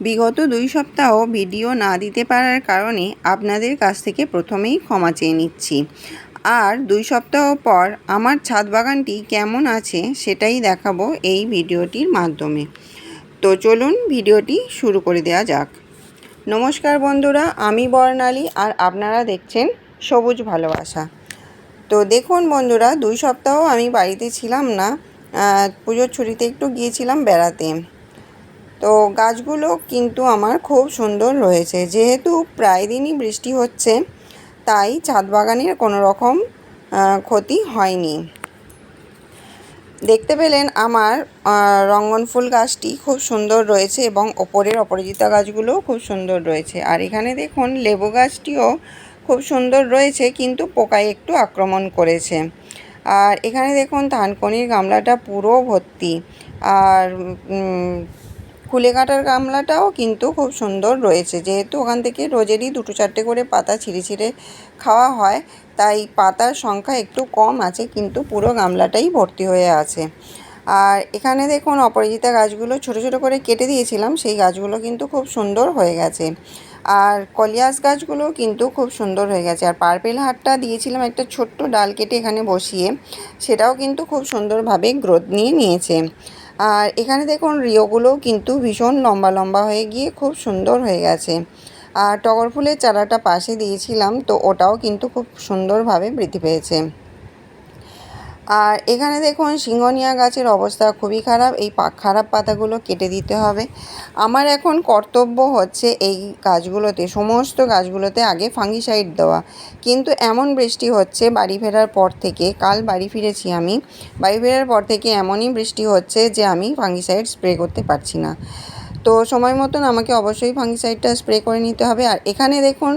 বিগত দুই সপ্তাহ ভিডিও না দিতে পারার কারণে আপনাদের কাছ থেকে প্রথমেই ক্ষমা চেয়ে নিচ্ছি। আর দুই সপ্তাহ পর আমার ছাদ বাগানটি কেমন আছে সেটাই দেখাবো এই ভিডিওটির মাধ্যমে। তো চলুন ভিডিওটি শুরু করে দেওয়া যাক। নমস্কার বন্ধুরা, আমি বর্ণালী আর আপনারা দেখছেন সবুজ ভালোবাসা। তো দেখুন বন্ধুরা, দুই সপ্তাহ আমি বাড়িতে ছিলাম না। পুজোর ছুটিতে একটু গিয়েছিলাম বেড়াতে। তো গাছগুলো কিন্তু আমার খুব সুন্দর রয়েছে। যেহেতু প্রায় দিনই বৃষ্টি হচ্ছে, তাই ছাদ বাগানের কোনো রকম ক্ষতি হয়নি। দেখতে পেলেন আমার রঙ্গন ফুল গাছটি খুব সুন্দর রয়েছে এবং ওপরের অপরাজিতা গাছগুলোও খুব সুন্দর রয়েছে। আর এখানে দেখুন, লেবু গাছটিও খুব সুন্দর রয়েছে, কিন্তু পোকায় একটু আক্রমণ করেছে। আর এখানে দেখুন ধানকনির গামলাটা পুরো ভর্তি। আর কুলে কাটার গামলাটাও কিন্তু খুব সুন্দর রয়েছে। যেহেতু ওখান থেকে রোজেরই দুটো চারটে করে পাতা ছিঁড়ে ছিঁড়ে খাওয়া হয়, তাই পাতার সংখ্যা একটু কম আছে, কিন্তু পুরো গামলাটাই ভর্তি হয়ে আছে। আর এখানে দেখুন, অপরাজিতা গাছগুলো ছোট ছোট করে কেটে দিয়েছিলাম, সেই গাছগুলো কিন্তু খুব সুন্দর হয়ে গেছে। আর কলিয়াস গাছগুলো কিন্তু খুব সুন্দর হয়ে গেছে। আর পার্পেল হারটা দিয়েছিলাম একটা ছোট্ট ডাল কেটে এখানে বসিয়ে, সেটাও কিন্তু খুব সুন্দরভাবে গ্রোথ নিয়ে নিয়েছে। আর এখানে দেখুন রিওগুলোও কিন্তু ভীষণ লম্বা লম্বা হয়ে গিয়ে খুব সুন্দর হয়ে গেছে। আর টগর ফুলের চারাটা পাশে দিয়েছিলাম, তো ওটাও কিন্তু খুব সুন্দরভাবে বৃদ্ধি পেয়েছে। আর এখানে দেখুন সিঙ্গনিয়া গাছের অবস্থা খুবই খারাপ, এই পা খারাপ পাতাগুলো কেটে দিতে হবে। আমার এখন কর্তব্য হচ্ছে এই গাছগুলোতে, সমস্ত গাছগুলোতে আগে ফাঙ্গিসাইড দেওয়া। কিন্তু এমন বৃষ্টি হচ্ছে বাড়ি ফেরার পর থেকে, কাল বাড়ি ফিরেছি আমি, বাড়ি ফেরার পর থেকে এমনই বৃষ্টি হচ্ছে যে আমি ফাঙ্গিসাইড স্প্রে করতে পারছি না। তো সময় মতন আমাকে অবশ্যই ফাঙ্গিসাইডটা স্প্রে করে নিতে হবে। আর এখানে দেখুন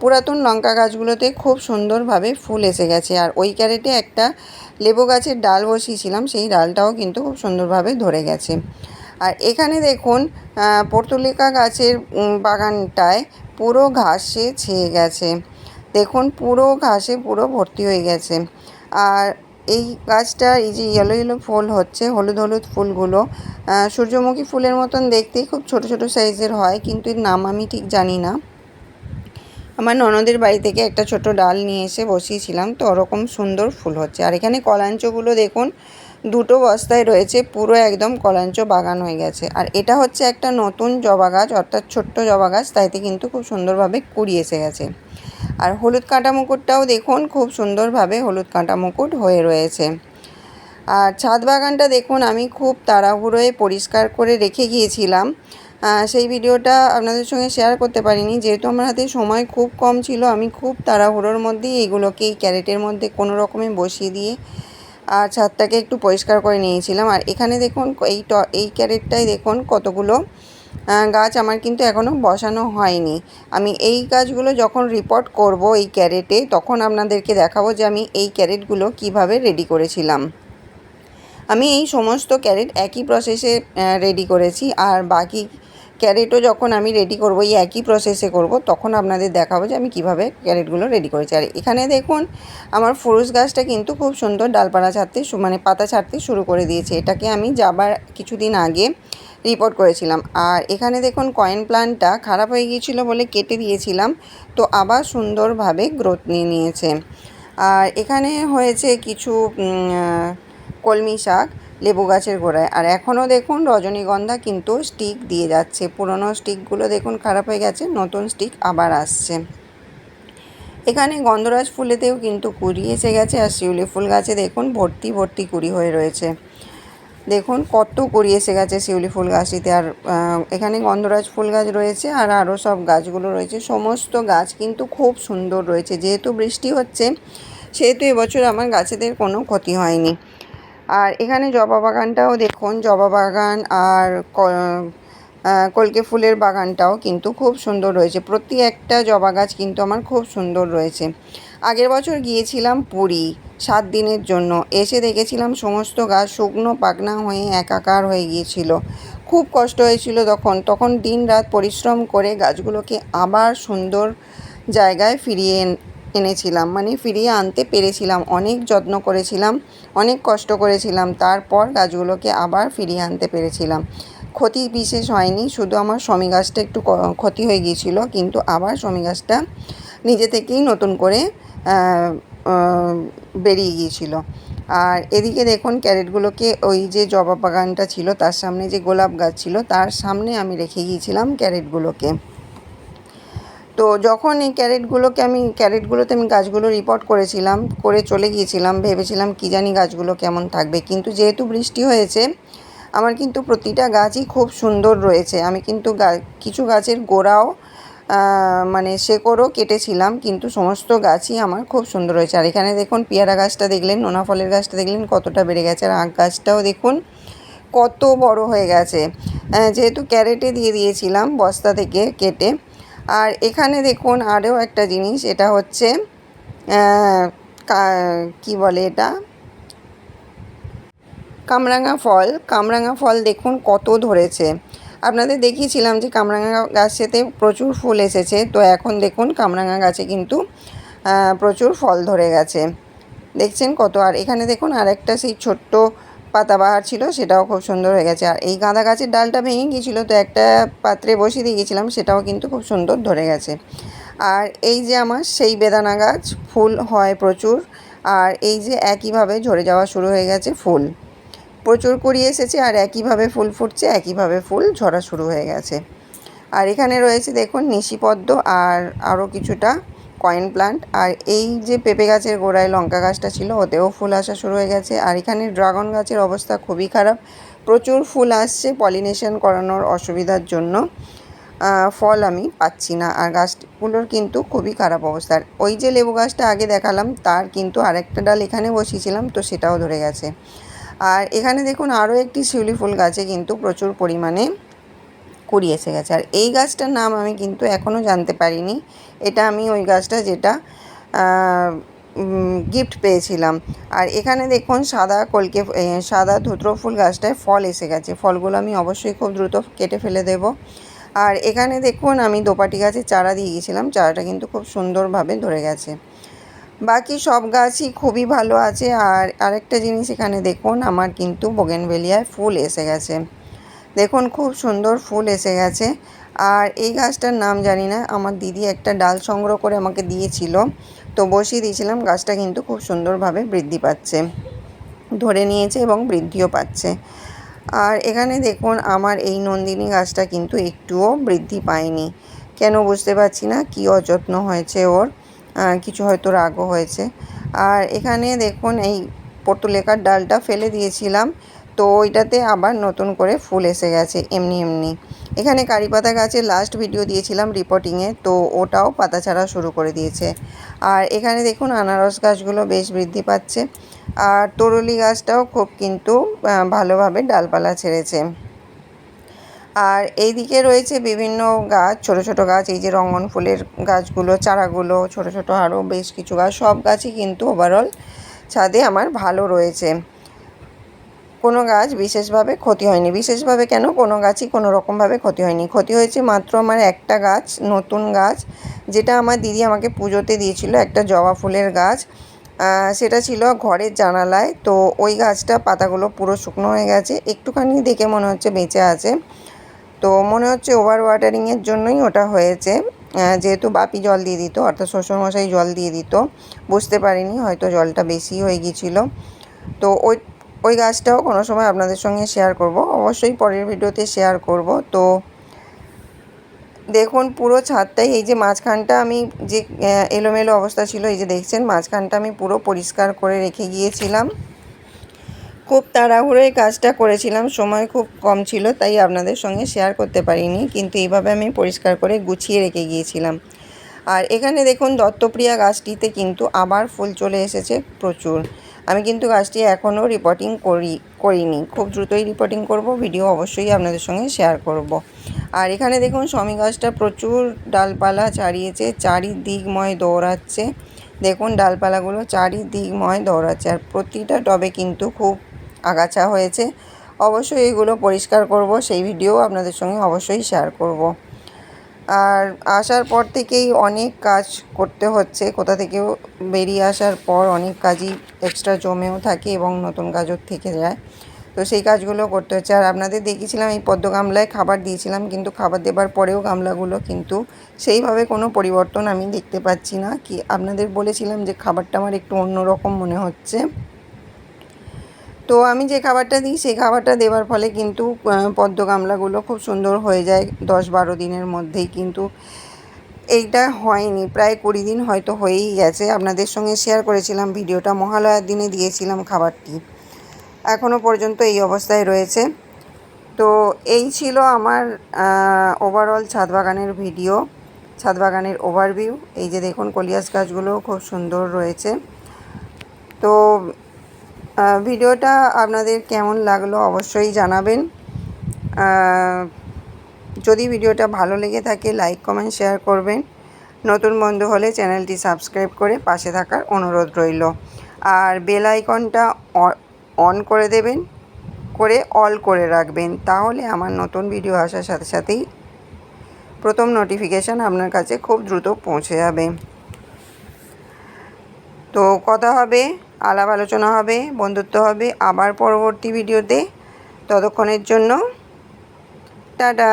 পুরাতন লঙ্কা গাছগুলোতে খুব সুন্দরভাবে ফুল এসে গেছে। আর ওই ক্যারেটে একটা লেবু গাছের ডাল বসিয়েছিলাম, সেই ডালটাও কিন্তু খুব সুন্দরভাবে ধরে গেছে। আর এখানে দেখুন পর্তুলিকা গাছের বাগানটায় পুরো ঘাসে ছেয়ে গেছে। দেখুন, পুরো ঘাসে পুরো ভর্তি হয়ে গেছে। আর এই গাছটা এই যে ইয়েলো ইয়েলো ফুল হচ্ছে, হলুদ হলুদ ফুলগুলো সূর্যমুখী ফুলের মতন দেখতেই খুব ছোট ছোট সাইজের হয়, কিন্তু এর নাম আমি ঠিক জানি না। আমার ননদের বাড়ি থেকে একটা ছোট ডাল নিয়ে এসে বসিয়েছিলাম, তো ওরকম সুন্দর ফুল হচ্ছে। আর এখানে কলাঞ্চগুলো দেখুন, দুটো বস্তায় রয়েছে, পুরো একদম কলাঞ্চ বাগান হয়ে গেছে। আর এটা হচ্ছে একটা নতুন জবা গাছ, অর্থাৎ ছোট্ট জবা গাছ, তাইতে কিন্তু খুব সুন্দরভাবে কুড়ি এসে গেছে। আর হলুদ কাঁটা মুকুটটাও দেখুন, খুব সুন্দরভাবে হলুদ কাঁটা মুকুট হয়ে রয়েছে। আর ছাদ বাগানটা দেখুন, আমি খুব তাড়াহুড়োয় পরিষ্কার করে রেখে গিয়েছিলাম। সেই ভিডিওটা আপনাদের সঙ্গে শেয়ার করতে পারিনি। যেহেতু আমার হাতে সময় খুব কম ছিল, আমি খুব তাড়াহুড়োর মধ্যেই এগুলোকে এই ক্যারেটের মধ্যে কোনো রকমে বসিয়ে দিয়ে আর ছাদটাকে একটু পরিষ্কার করে নিয়েছিলাম। আর এখানে দেখুন, এই ট, এই ক্যারেটটাই দেখুন কতগুলো গাছ আমার কিন্তু এখনও বসানো হয়নি। আমি এই গাছগুলো যখন রিপোর্ট করব এই ক্যারেটে, তখন আপনাদেরকে দেখাবো যে আমি এই ক্যারেটগুলো কীভাবে রেডি করেছিলাম। আমি এই সমস্ত ক্যারেট একই প্রসেসে রেডি করেছি। আর বাকি ক্যারেটও যখন আমি রেডি করব, এই একই প্রসেসে করব, তখন আপনাদের দেখাবো যে আমি কীভাবে ক্যারেটগুলো রেডি করেছি। আর এখানে দেখুন, আমার ফুরুস গাছটা কিন্তু খুব সুন্দর ডালপালা ছাড়তে মানে পাতা ছাড়তে শুরু করে দিয়েছে। এটাকে আমি যাবার কিছুদিন আগে রিপোর্ট করেছিলাম। আর এখানে দেখুন কয়েন প্লান্টটা খারাপ হয়ে গিয়েছিল বলে কেটে দিয়েছিলাম, তো আবার সুন্দরভাবে গ্রোথ নিয়ে নিয়েছে। আর এখানে হয়েছে কিছু কলমি শাক। লেবু গাছের গোড়ায়। আর এখনও দেখুন রজনীগন্ধা কিন্তু স্টিক দিয়ে যাচ্ছে। পুরনো স্টিকগুলো দেখুন খারাপ হয়ে গেছে, নতুন স্টিক আবার আসছে। এখানে গন্ধরাজ ফুলেতেও কিন্তু কুড়ি এসে গেছে আর শিউলি ফুল গাছে দেখুন ভর্তি ভর্তি কুড়ি হয়ে রয়েছে। দেখুন কত কুড়ি এসে গেছে শিউলি ফুল গাছটিতে। আর এখানে গন্ধরাজ ফুল গাছ রয়েছে আর আরও সব গাছগুলো রয়েছে। সমস্ত গাছ কিন্তু খুব সুন্দর রয়েছে। যেহেতু বৃষ্টি হচ্ছে, সেহেতু এবছর আমার গাছেদের কোনো ক্ষতি হয়নি। আর এখানে জবা বাগানটাও দেখুন, জবা বাগান আর কলকে ফুলের বাগানটাও কিন্তু খুব সুন্দর রয়েছে। প্রতি একটা জবা গাছ কিন্তু আমার খুব সুন্দর রয়েছে। আগের বছর গিয়েছিলাম পুরী সাত দিনের জন্য। এসে দেখেছিলাম সমস্ত গাছ শুকনো, পাকনা হয়ে একাকার হয়ে গিয়েছিল। খুব কষ্ট হয়েছিল তখন। তখন দিন রাত পরিশ্রম করে গাছগুলোকে আবার সুন্দর জায়গায় ফিরিয়ে এনেছিলাম মানে ফিরিয়ে আনতে পেরেছিলাম। অনেক যত্ন করেছিলাম, অনেক কষ্ট করেছিলাম। তারপর গাছগুলোকে আবার ফিরিয়ে আনতে পেরেছিলাম। ক্ষতি বিশেষ হয়নি, শুধু আমার শমি গাছটা একটু ক্ষতি হয়ে গিয়েছিল, কিন্তু আবার শমি গাছটা নিজে থেকেই নতুন করে বেরিয়ে গিয়েছিল। আর এদিকে দেখুন, ক্যারেটগুলোকে ওই যে জবা বাগানটা ছিল, তার সামনে যে গোলাপ গাছ ছিল, তার সামনে আমি রেখে গিয়েছিলাম ক্যারেটগুলোকে। তো যখন এই ক্যারেটগুলোকে আমি, ক্যারেটগুলোতে আমি গাছগুলো রিপোর্ট করেছিলাম, করে চলে গিয়েছিলাম, ভেবেছিলাম কি জানি গাছগুলো কেমন থাকবে। কিন্তু যেহেতু বৃষ্টি হয়েছে, আমার কিন্তু প্রতিটা গাছই খুব সুন্দর রয়েছে। আমি কিন্তু কিছু গাছের গোড়াও মানে শেকড়ও কেটেছিলাম, কিন্তু সমস্ত গাছই আমার খুব সুন্দর হয়েছে। আর এখানে দেখুন, পেয়ারা গাছটা দেখলেন, নোনা ফলের গাছটা দেখলেন, কতটা বেড়ে গেছে। আর আখ গাছটাও দেখুন, কত বড় হয়ে গেছে। যেহেতু ক্যারেটে দিয়ে দিয়েছিলাম বস্তা থেকে কেটে আর এখানে দেখুন আরও একটা জিনিস, এটা হচ্ছে কা- বলে এটা? কামরাঙা ফল। কামরাঙা ফল দেখুন কত ধরেছে। আপনাদের দেখিয়েছিলাম যে কামরাঙা গাছেতে প্রচুর ফুল এসেছে, তো এখন দেখুন কামরাঙা গাছে কিন্তু প্রচুর ফল ধরে গেছে। দেখছেন কত? আর এখানে দেখুন আর একটা সেই ছোট্ট পাতাবাহার ছিল, সেটাও খুব সুন্দর হয়ে গেছে। আর এই গাঁদা গাছের ডালটা ভেঙে গিয়েছিল, তো একটা পাত্রে বসিয়ে দিয়ে গেছিলাম সেটাও কিন্তু খুব সুন্দর ধরে গেছে। আর এই যে আমার সেই বেদানা গাছ, ফুল হয় প্রচুর। আর এই যে একইভাবে ঝরে যাওয়া শুরু হয়ে গেছে ফুল। প্রচুর কুড়ি এসেছে, আর একইভাবে ফুল ফুটছে, একইভাবে ফুল ঝরা শুরু হয়ে গেছে। আর এখানে রয়েছে দেখুন, নিশিপদ্ম আর আরও কিছুটা কয়েন প্লান্ট। আর এই যে পেঁপে গাছের গোড়ায় লঙ্কা গাছটা ছিল, ওতেও ফুল আসা শুরু হয়ে গেছে। আর এখানে ড্রাগন গাছের অবস্থা খুবই খারাপ। প্রচুর ফুল আসছে পলিনেশন করানোর অসুবিধার জন্য। ফল আমি পাচ্ছি না। আর গাছগুলোর কিন্তু খুবই খারাপ অবস্থা। ওই যে লেবু গাছটা আগে দেখালাম, তার কিন্তু আরেকটা ডাল এখানে বসিয়েছিলাম, তো সেটাও ধরে গেছে। আর এখানে দেখুন, আরও একটি শিউলি ফুল গাছে কিন্তু প্রচুর পরিমাণে কুড়ি এসে গেছে। আর এই গাছটার নাম আমি কিন্তু এখনও জানতে পারিনি। এটা আমি ওই গাছটা যেটা গিফট পেয়েছিলাম। আর এখানে দেখুন সাদা কলকে সাদা ধুত্র ফুল গাছটায় ফল এসে গেছে। ফলগুলো আমি অবশ্যই খুব দ্রুত কেটে ফেলে দেব। আর এখানে দেখুন আমি দোপাটি গাছের চারা দিয়ে গেছিলাম। চারাটা কিন্তু খুব সুন্দরভাবে ধরে গেছে। বাকি সব গাছই খুবই ভালো আছে। আর আরেকটা জিনিস এখানে দেখুন, আমার কিন্তু বোগেনভেলিয়ায় ফুল এসে গেছে। দেখুন, খুব সুন্দর ফুল এসে গেছে। আর এই গাছটার নাম জানি না, আমার দিদি একটা ডাল সংগ্রহ করে আমাকে দিয়েছিল। তো বসিয়ে দিয়েছিলাম, গাছটা কিন্তু খুব সুন্দরভাবে বৃদ্ধি পাচ্ছে। ধরে নিয়েছে এবং বৃদ্ধিও পাচ্ছে। আর এখানে দেখুন, আমার এই নন্দিনী গাছটা কিন্তু একটুও বৃদ্ধি পায়নি। কেন বুঝতে পারছি না, কী অযত্ন হয়েছে ওর কিছু হয়তো রাগও হয়েছে। আর এখানে দেখুন, এই পর্তুলেকার ডালটা ফেলে দিয়েছিলাম। তো ওইটাতে আবার নতুন করে ফুল এসে গেছে, এমনি এমনি। এখানে কারি পাতা গাছের লাস্ট ভিডিও দিয়েছিলাম রিপোর্টিংয়ে তো ওটাও পাতা ছাড়া শুরু করে দিয়েছে। আর এখানে দেখুন আনারস গাছগুলো বেশ বৃদ্ধি পাচ্ছে, আর তরুলি গাছটাও খুব কিন্তু ভালোভাবে ডালপালা ছেড়েছে। আর এইদিকে রয়েছে বিভিন্ন গাছ, ছোট ছোট গাছ, এই যে রঙন ফুলের গাছগুলো, চারাগুলো, ছোট ছোট আরও বেশ কিছু গাছ, সব গাছই কিন্তু ওভারঅল ছাদে আমার ভালো রয়েছে। কোনো গাছ বিশেষভাবে ক্ষতি হয়নি। বিশেষভাবে কেন? কোনো গাছই কোনো রকমভাবে ক্ষতি হয়নি। ক্ষতি হয়েছে মাত্র আমার একটা গাছ, নতুন গাছ, যেটা আমার দিদি আমাকে পুজোতে দিয়েছিল, একটা জবা ফুলের গাছ। সেটা ছিল ঘরের জানালায়। তো ওই গাছটা পাতাগুলো পুরো শুকনো হয়ে গেছে। একটুখানি দেখে মনে হচ্ছে বেঁচে আছে। তো মনে হচ্ছে ওভার ওয়াটারিংয়ের জন্যই ওটা হয়েছে। যেহেতু বাপি জল দিয়ে দিত, অর্থাৎ শ্বশুরমশাই জল দিয়ে দিত। বুঝতে পারিনি, হয়তো জলটা বেশি হয়ে গিয়েছিল। তো ওই ওই গাছটাও কোনো সময় আপনাদের সঙ্গে শেয়ার করব। অবশ্যই পরের ভিডিওতে শেয়ার করব। তো দেখুন, পুরো ছাদটাই, এই যে মাঝখানটা আমি যে এলোমেলো অবস্থা ছিল, এই যে দেখছেন, মাঝখানটা আমি পুরো পরিষ্কার করে রেখে গিয়েছিলাম। খুব তাড়াহুড়োয় কাজটা করেছিলাম, সময় খুব কম ছিল, তাই আপনাদের সঙ্গে শেয়ার করতে পারিনি, কিন্তু এইভাবে আমি পরিষ্কার করে গুছিয়ে রেখে গিয়েছিলাম। আর এখানে দেখুন, দত্তপ্রিয়া গাছটিতে কিন্তু আবার ফুল চলে এসেছে, প্রচুর। আমি কিন্তু গাছটি এখনও রিপোর্টিং করি, করিনি। খুব দ্রুতই রিপোর্টিং করব ভিডিও অবশ্যই আপনাদের সঙ্গে শেয়ার করব। আর এখানে দেখুন শমি গাছটা প্রচুর ডালপালা ছাড়িয়েছে, চারিদিকময় দৌড়াচ্ছে। দেখুন, ডালপালাগুলো চারিদিকময় দৌড়াচ্ছে আর প্রতিটা টবে কিন্তু খুব আগাছা হয়েছে। অবশ্যই এগুলো পরিষ্কার করব, সেই ভিডিও আপনাদের সঙ্গে অবশ্যই শেয়ার করব। আর আসার পর থেকেই অনেক কাজ করতে হচ্ছে। কোথা থেকেও বেরিয়ে আসার পর অনেক কাজই এক্সট্রা জমেও থাকে এবং নতুন কাজও থেকে যায়। তো সেই কাজগুলো করতে হচ্ছে। আর আপনাদের দেখিয়েছিলাম এই পদ্ম গামলায় খাবার দিয়েছিলাম, কিন্তু খাবার দেবার পরেও গামলাগুলো কিন্তু সেইভাবে কোনো পরিবর্তন আমি দেখতে পাচ্ছি না। কি আপনাদের বলেছিলাম যে খাবারটা আমার একটু অন্যরকম মনে হচ্ছে। তো আমি যে খাবারটা দিই, সেই খাবারটা দেওয়ার ফলে কিন্তু পদ্ম গামলাগুলো খুব সুন্দর হয়ে যায় দশ বারো দিনের মধ্যেই কিন্তু। এইটা হয়নি, প্রায় কুড়ি দিন হয়তো হয়েই গেছে। আপনাদের সঙ্গে শেয়ার করেছিলাম ভিডিওটা, মহালয়ার দিনে দিয়েছিলাম খাবারটি। এখনও পর্যন্ত এই অবস্থায় রয়েছে। তো এই ছিল আমার ওভারঅল ছাদ বাগানের ভিডিও ছাদ বাগানের ওভারভিউ এই যে দেখুন, কলিয়াস গাছগুলোও খুব সুন্দর রয়েছে। তো ভিডিওটা আপনাদের কেমন লাগল অবশ্যই জানাবেন। যদি ভিডিওটা ভালো লেগে থাকে, লাইক, কমেন্ট, শেয়ার করবেন। নতুন বন্ধু হলে চ্যানেলটি সাবস্ক্রাইব করে পাশে থাকার অনুরোধ রইল। আর বেল আইকনটা অন করে দেবেন, করে অল করে রাখবেন। তাহলে আমার নতুন ভিডিও আসার সাথে সাথেই প্রথম নোটিফিকেশান আপনার কাছে খুব দ্রুত পৌঁছে যাবে। তো কথা হবে আলাপ আলোচনা হবে বন্ধুত্ব হবে। আবার পরবর্তী ভিডিওতে ততক্ষণের জন্য টাটা।